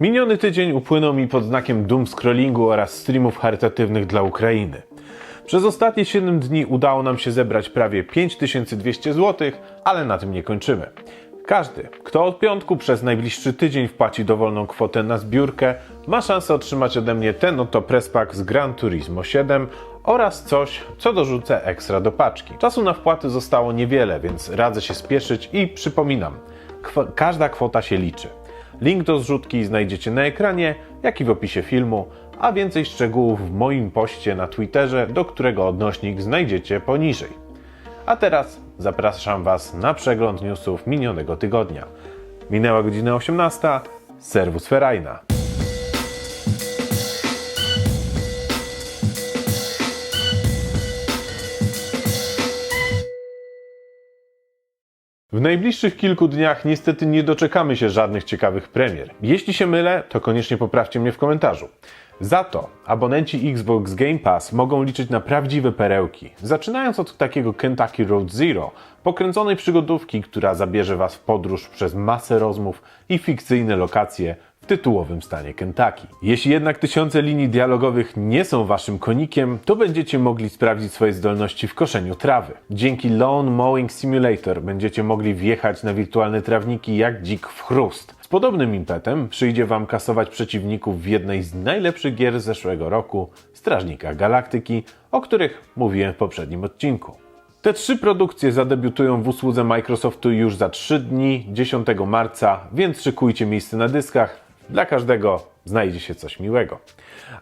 Miniony tydzień upłynął mi pod znakiem doom scrollingu oraz streamów charytatywnych dla Ukrainy. Przez ostatnie 7 dni udało nam się zebrać prawie 5200 zł, ale na tym nie kończymy. Każdy, kto od piątku przez najbliższy tydzień wpłaci dowolną kwotę na zbiórkę, ma szansę otrzymać ode mnie ten oto presspack z Gran Turismo 7 oraz coś, co dorzucę ekstra do paczki. Czasu na wpłaty zostało niewiele, więc radzę się spieszyć i przypominam, każda kwota się liczy. Link do zrzutki znajdziecie na ekranie, jak i w opisie filmu, a więcej szczegółów w moim poście na Twitterze, do którego odnośnik znajdziecie poniżej. A teraz zapraszam Was na przegląd newsów minionego tygodnia. Minęła godzina 18. Serwus Ferajna. W najbliższych kilku dniach niestety nie doczekamy się żadnych ciekawych premier. Jeśli się mylę, to koniecznie poprawcie mnie w komentarzu. Za to abonenci Xbox Game Pass mogą liczyć na prawdziwe perełki, zaczynając od takiego Kentucky Road Zero, pokręconej przygodówki, która zabierze Was w podróż przez masę rozmów i fikcyjne lokacje w tytułowym stanie Kentucky. Jeśli jednak tysiące linii dialogowych nie są Waszym konikiem, to będziecie mogli sprawdzić swoje zdolności w koszeniu trawy. Dzięki Lawn Mowing Simulator będziecie mogli wjechać na wirtualne trawniki jak dzik w chrust. Z podobnym impetem przyjdzie Wam kasować przeciwników w jednej z najlepszych gier zeszłego roku, Strażnikach Galaktyki, o których mówiłem w poprzednim odcinku. Te trzy produkcje zadebiutują w usłudze Microsoftu już za 3 dni, 10 marca, więc szykujcie miejsce na dyskach. Dla każdego znajdzie się coś miłego.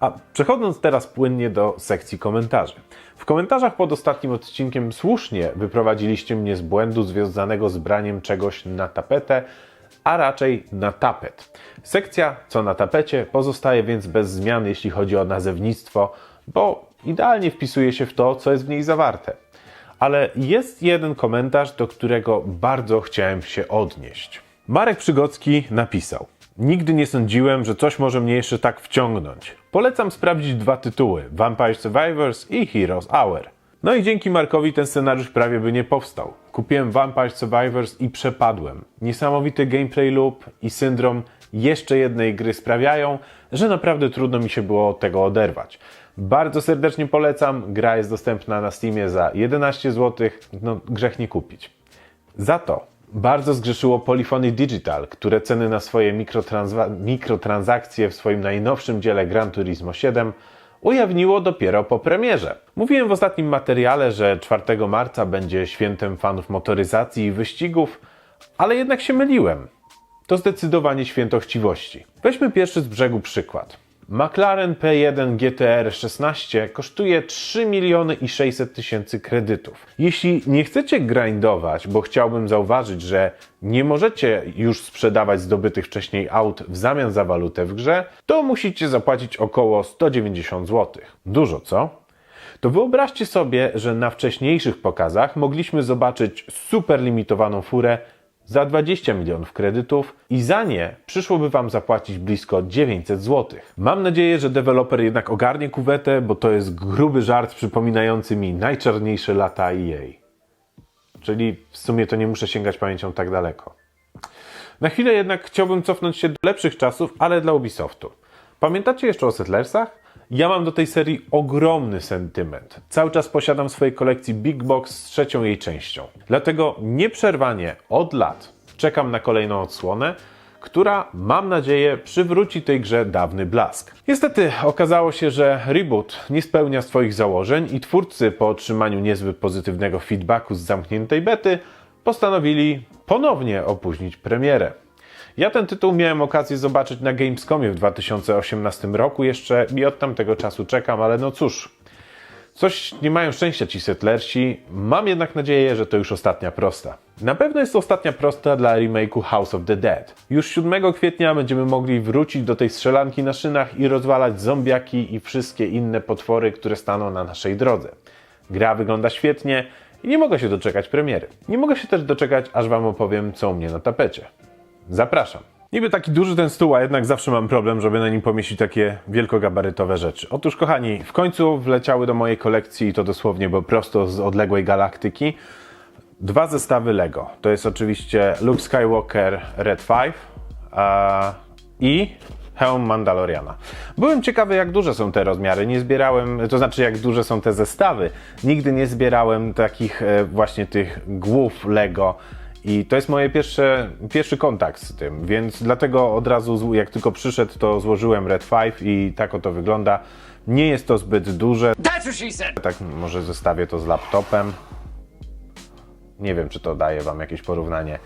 A przechodząc teraz płynnie do sekcji komentarzy. W komentarzach pod ostatnim odcinkiem słusznie wyprowadziliście mnie z błędu związanego z braniem czegoś na tapetę, a raczej na tapet. Sekcja co na tapecie pozostaje więc bez zmian, jeśli chodzi o nazewnictwo, bo idealnie wpisuje się w to, co jest w niej zawarte. Ale jest jeden komentarz, do którego bardzo chciałem się odnieść. Marek Przygocki napisał: Nigdy nie sądziłem, że coś może mnie jeszcze tak wciągnąć. Polecam sprawdzić dwa tytuły: Vampire Survivors i Heroes Hour. No i dzięki Markowi ten scenariusz prawie by nie powstał. Kupiłem Vampire Survivors i przepadłem. Niesamowity gameplay loop i syndrom jeszcze jednej gry sprawiają, że naprawdę trudno mi się było od tego oderwać. Bardzo serdecznie polecam. Gra jest dostępna na Steamie za 11 zł. No, grzech nie kupić. Za to bardzo zgrzeszyło Polyphony Digital, które ceny na swoje mikrotransakcje w swoim najnowszym dziele Gran Turismo 7 ujawniło dopiero po premierze. Mówiłem w ostatnim materiale, że 4 marca będzie świętem fanów motoryzacji i wyścigów, ale jednak się myliłem. To zdecydowanie święto chciwości. Weźmy pierwszy z brzegu przykład. McLaren P1 GTR 16 kosztuje 3 miliony i 600 tysięcy kredytów. Jeśli nie chcecie grindować, bo chciałbym zauważyć, że nie możecie już sprzedawać zdobytych wcześniej aut w zamian za walutę w grze, to musicie zapłacić około 190 zł. Dużo, co? to wyobraźcie sobie, że na wcześniejszych pokazach mogliśmy zobaczyć super limitowaną furę za 20 milionów kredytów i za nie przyszłoby Wam zapłacić blisko 900 zł. Mam nadzieję, że deweloper jednak ogarnie kuwetę, bo to jest gruby żart przypominający mi najczarniejsze lata EA. Czyli w sumie to nie muszę sięgać pamięcią tak daleko. Na chwilę jednak chciałbym cofnąć się do lepszych czasów, ale dla Ubisoftu. Pamiętacie jeszcze o Settlersach? Ja mam do tej serii ogromny sentyment. Cały czas posiadam w swojej kolekcji Big Box z trzecią jej częścią. Dlatego nieprzerwanie od lat czekam na kolejną odsłonę, która, mam nadzieję, przywróci tej grze dawny blask. Niestety okazało się, że reboot nie spełnia swoich założeń i twórcy po otrzymaniu niezbyt pozytywnego feedbacku z zamkniętej bety postanowili ponownie opóźnić premierę. Ja ten tytuł miałem okazję zobaczyć na Gamescomie w 2018 roku jeszcze i od tamtego czasu czekam, ale no cóż, coś nie mają szczęścia ci settlersi. Mam jednak nadzieję, że to już ostatnia prosta. Na pewno jest to ostatnia prosta dla remake'u House of the Dead. Już 7 kwietnia będziemy mogli wrócić do tej strzelanki na szynach i rozwalać zombiaki i wszystkie inne potwory, które staną na naszej drodze. Gra wygląda świetnie i nie mogę się doczekać premiery. Nie mogę się też doczekać, aż Wam opowiem, co u mnie na tapecie. Zapraszam. Niby taki duży ten stół, a jednak zawsze mam problem, żeby na nim pomieścić takie wielkogabarytowe rzeczy. Otóż, kochani, w końcu wleciały do mojej kolekcji, i to dosłownie, bo prosto z odległej galaktyki, dwa zestawy Lego. To jest oczywiście Luke Skywalker Red 5 a, i Hełm Mandaloriana. Byłem ciekawy, jak duże są te rozmiary. Nie zbierałem, to znaczy, jak duże są te zestawy. Nigdy nie zbierałem takich e, właśnie tych głów Lego. I to jest moje pierwsze, pierwszy kontakt z tym, więc dlatego od razu, jak tylko przyszedł, to złożyłem Red 5 i tak oto wygląda. Nie jest to zbyt duże. Tak może zestawię to z laptopem. Nie wiem, czy to daje Wam jakieś porównanie.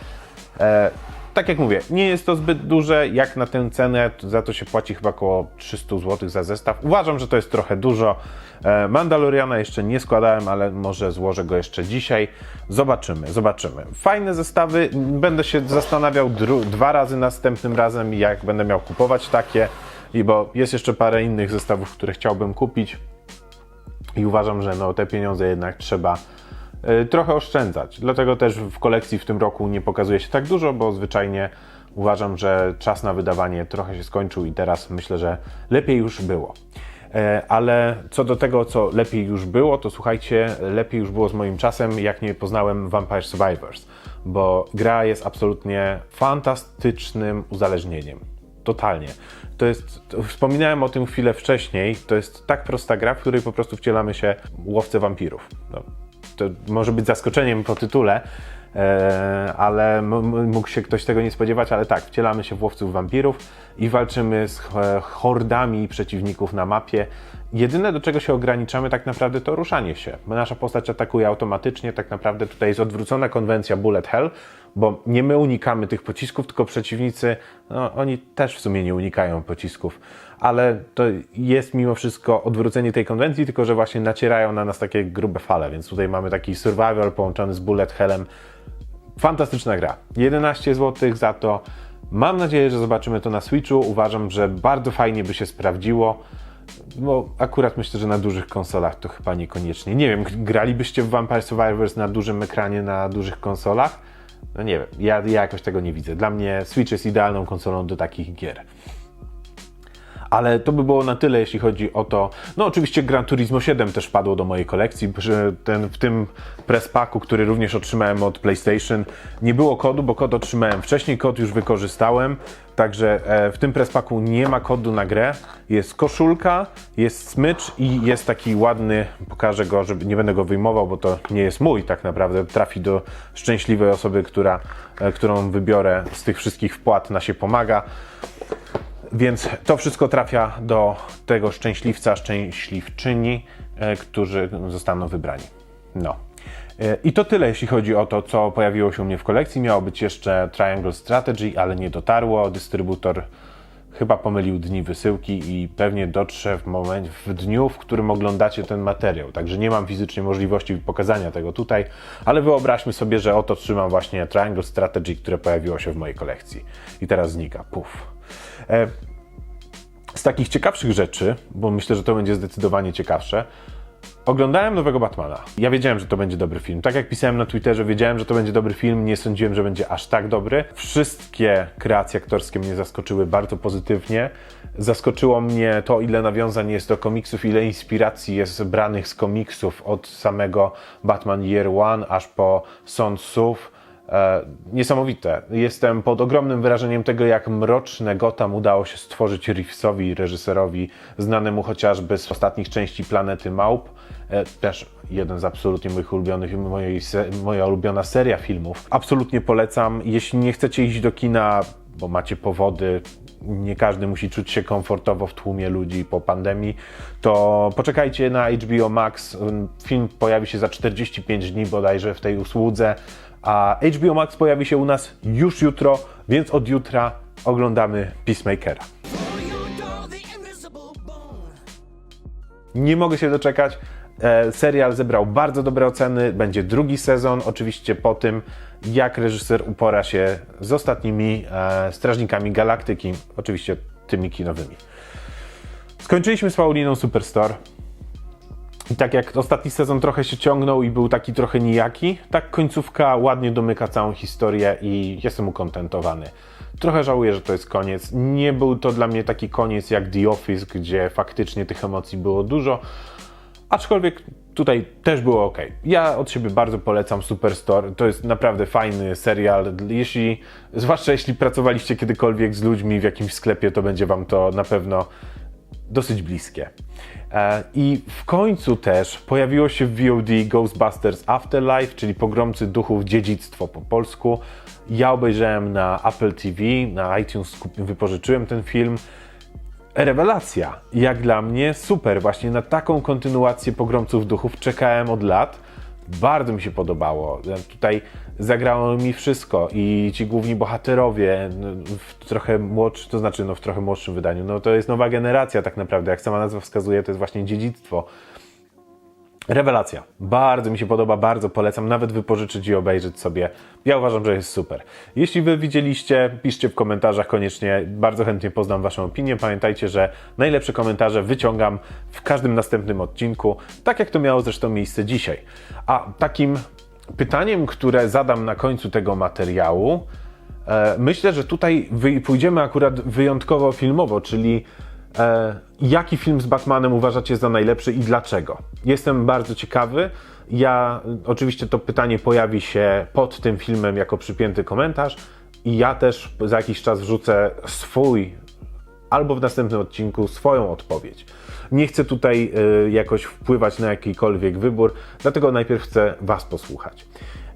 E, tak jak mówię, nie jest to zbyt duże. Jak na tę cenę, za to się płaci chyba około 300 zł za zestaw. Uważam, że to jest trochę dużo. E, Mandaloriana jeszcze nie składałem, ale może złożę go jeszcze dzisiaj. Zobaczymy, zobaczymy. Fajne zestawy. Będę się zastanawiał dwa razy następnym razem, jak będę miał kupować takie. I bo jest jeszcze parę innych zestawów, które chciałbym kupić. I uważam, że no, te pieniądze jednak trzeba trochę oszczędzać. Dlatego też w kolekcji w tym roku nie pokazuje się tak dużo, bo zwyczajnie uważam, że czas na wydawanie trochę się skończył i teraz myślę, że lepiej już było. E, ale co do tego, co lepiej już było, to słuchajcie, lepiej już było z moim czasem, jak nie poznałem Vampire Survivors, bo gra jest absolutnie fantastycznym uzależnieniem. Totalnie. To jest, to wspominałem o tym chwilę wcześniej, to jest tak prosta gra, w której po prostu wcielamy się łowcę wampirów. No, to może być zaskoczeniem po tytule, e, ale mógł się ktoś tego nie spodziewać, ale tak, wcielamy się w łowców wampirów i walczymy z hordami przeciwników na mapie. Jedyne, do czego się ograniczamy tak naprawdę to ruszanie się. Nasza postać atakuje automatycznie, tak naprawdę tutaj jest odwrócona konwencja bullet hell, bo nie my unikamy tych pocisków, tylko przeciwnicy, no, oni też w sumie nie unikają pocisków, ale to jest mimo wszystko odwrócenie tej konwencji, tylko że właśnie nacierają na nas takie grube fale, więc tutaj mamy taki survival połączony z bullet hellem. Fantastyczna gra. 11 zł za to. Mam nadzieję, że zobaczymy to na Switchu. Uważam, że bardzo fajnie by się sprawdziło. Bo akurat myślę, że na dużych konsolach to chyba niekoniecznie. Nie wiem, gralibyście w Vampire Survivors na dużym ekranie, na dużych konsolach? No nie wiem, ja, ja jakoś tego nie widzę. Dla mnie Switch jest idealną konsolą do takich gier. Ale to by było na tyle, jeśli chodzi o to. No, oczywiście Gran Turismo 7 też padło do mojej kolekcji. Ten, w tym press packu, który również otrzymałem od PlayStation, nie było kodu, bo kod otrzymałem wcześniej, kod już wykorzystałem. Także e, w tym press packu nie ma kodu na grę. Jest koszulka, jest smycz i jest taki ładny, pokażę go, żeby nie będę go wyjmował, bo to nie jest mój tak naprawdę. Trafi do szczęśliwej osoby, która, e, którą wybiorę z tych wszystkich wpłat na się pomaga. Więc to wszystko trafia do tego szczęśliwca, szczęśliwczyni, e, którzy zostaną wybrani. No. E, I to tyle, jeśli chodzi o to, co pojawiło się u mnie w kolekcji. Miało być jeszcze Triangle Strategy, ale nie dotarło. Dystrybutor chyba pomylił dni wysyłki i pewnie dotrze w, moment, w dniu, w którym oglądacie ten materiał. Także nie mam fizycznie możliwości pokazania tego tutaj, ale wyobraźmy sobie, że oto trzymam właśnie Triangle Strategy, które pojawiło się w mojej kolekcji. I teraz znika. Puf. E, z takich ciekawszych rzeczy, bo myślę, że to będzie zdecydowanie ciekawsze, Oglądałem nowego Batmana. Ja wiedziałem, że to będzie dobry film. Tak jak pisałem na Twitterze, wiedziałem, że to będzie dobry film, nie sądziłem, że będzie aż tak dobry. Wszystkie kreacje aktorskie mnie zaskoczyły bardzo pozytywnie. Zaskoczyło mnie to, ile nawiązań jest do komiksów, ile inspiracji jest branych z komiksów od samego Batman Year One aż po Son Suf E, niesamowite. Jestem pod ogromnym wrażeniem tego, jak mroczne Gotham udało się stworzyć Reevesowi, reżyserowi, znanemu chociażby z ostatnich części Planety Małp. E, też jeden z absolutnie moich ulubionych, mojej, moja ulubiona seria filmów. Absolutnie polecam. Jeśli nie chcecie iść do kina, bo macie powody, nie każdy musi czuć się komfortowo w tłumie ludzi po pandemii, to poczekajcie na HBO Max. Film pojawi się za 45 dni bodajże w tej usłudze a HBO Max pojawi się u nas już jutro, więc od jutra oglądamy Peacemakera. Nie mogę się doczekać. E, serial zebrał bardzo dobre oceny. Będzie drugi sezon, oczywiście po tym, jak reżyser upora się z ostatnimi e, Strażnikami Galaktyki, oczywiście tymi kinowymi. Skończyliśmy z Pauliną Superstore. I tak jak ostatni sezon trochę się ciągnął i był taki trochę nijaki, tak końcówka ładnie domyka całą historię i jestem ukontentowany. Trochę żałuję, że to jest koniec. Nie był to dla mnie taki koniec jak The Office, gdzie faktycznie tych emocji było dużo, Aczkolwiek tutaj też było ok. Ja od siebie bardzo polecam Superstore. To jest naprawdę fajny serial. Jeśli, zwłaszcza jeśli pracowaliście kiedykolwiek z ludźmi w jakimś sklepie, to będzie Wam to na pewno dosyć bliskie. E, I w końcu też pojawiło się w VOD Ghostbusters Afterlife, czyli Pogromcy Duchów Dziedzictwo po polsku. Ja obejrzałem na Apple TV, na iTunes wypożyczyłem ten film. Rewelacja. Jak dla mnie super. Właśnie na taką kontynuację Pogromców Duchów czekałem od lat. Bardzo mi się podobało. Tutaj zagrało mi wszystko i ci główni bohaterowie no, w trochę młodszym, to znaczy no, w trochę młodszym wydaniu. No to jest nowa generacja tak naprawdę. Jak sama nazwa wskazuje, to jest właśnie dziedzictwo. Rewelacja. Bardzo mi się podoba, bardzo polecam nawet wypożyczyć i obejrzeć sobie. Ja uważam, że jest super. Jeśli wy widzieliście, piszcie w komentarzach koniecznie. Bardzo chętnie poznam waszą opinię. Pamiętajcie, że najlepsze komentarze wyciągam w każdym następnym odcinku, tak jak to miało zresztą miejsce dzisiaj. A takim pytaniem, które zadam na końcu tego materiału, e, myślę, że tutaj pójdziemy akurat wyjątkowo filmowo, czyli E, jaki film z Batmanem uważacie za najlepszy i dlaczego? Jestem bardzo ciekawy. Ja, oczywiście to pytanie pojawi się pod tym filmem jako przypięty komentarz i ja też za jakiś czas wrzucę swój albo w następnym odcinku swoją odpowiedź. Nie chcę tutaj y, jakoś wpływać na jakikolwiek wybór, dlatego najpierw chcę Was posłuchać.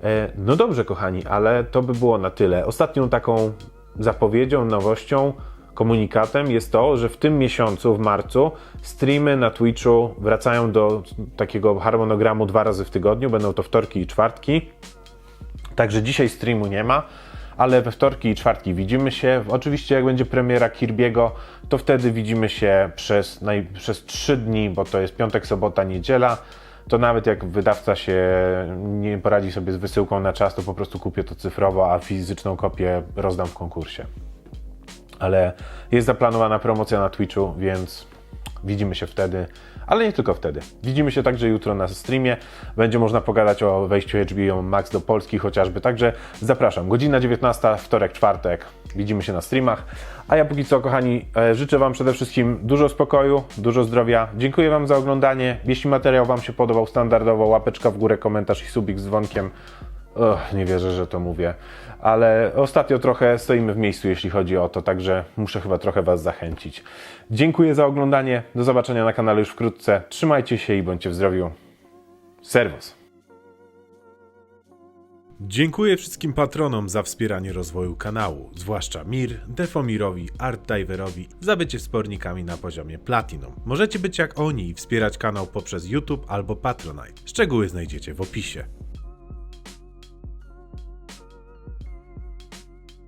E, no dobrze, kochani, ale to by było na tyle. Ostatnią taką zapowiedzią, nowością, komunikatem jest to, że w tym miesiącu, w marcu, streamy na Twitchu wracają do takiego harmonogramu dwa razy w tygodniu. Będą to wtorki i czwartki. Także dzisiaj streamu nie ma, ale we wtorki i czwartki widzimy się. Oczywiście jak będzie premiera Kirby'ego, to wtedy widzimy się przez, naj, przez 3 dni, bo to jest piątek, sobota, niedziela. To nawet jak wydawca się nie poradzi sobie z wysyłką na czas, to po prostu kupię to cyfrowo, a fizyczną kopię rozdam w konkursie. Ale jest zaplanowana promocja na Twitchu, więc widzimy się wtedy, ale nie tylko wtedy. Widzimy się także jutro na streamie. Będzie można pogadać o wejściu HBO Max do Polski chociażby. Także zapraszam. Godzina 19, wtorek, czwartek. Widzimy się na streamach. A ja póki co, kochani, e, życzę Wam przede wszystkim dużo spokoju, dużo zdrowia. Dziękuję Wam za oglądanie. Jeśli materiał Wam się podobał, standardowo łapeczka w górę, komentarz i subik z dzwonkiem. Och, nie wierzę, że to mówię, ale ostatnio trochę stoimy w miejscu, jeśli chodzi o to, także muszę chyba trochę Was zachęcić. Dziękuję za oglądanie, do zobaczenia na kanale już wkrótce. Trzymajcie się i bądźcie w zdrowiu. Serwus. Dziękuję wszystkim patronom za wspieranie rozwoju kanału, zwłaszcza Mir, Defomirowi, Artdiverowi za bycie wspornikami na poziomie Platinum. Możecie być jak oni i wspierać kanał poprzez YouTube albo Patronite. Szczegóły znajdziecie w opisie.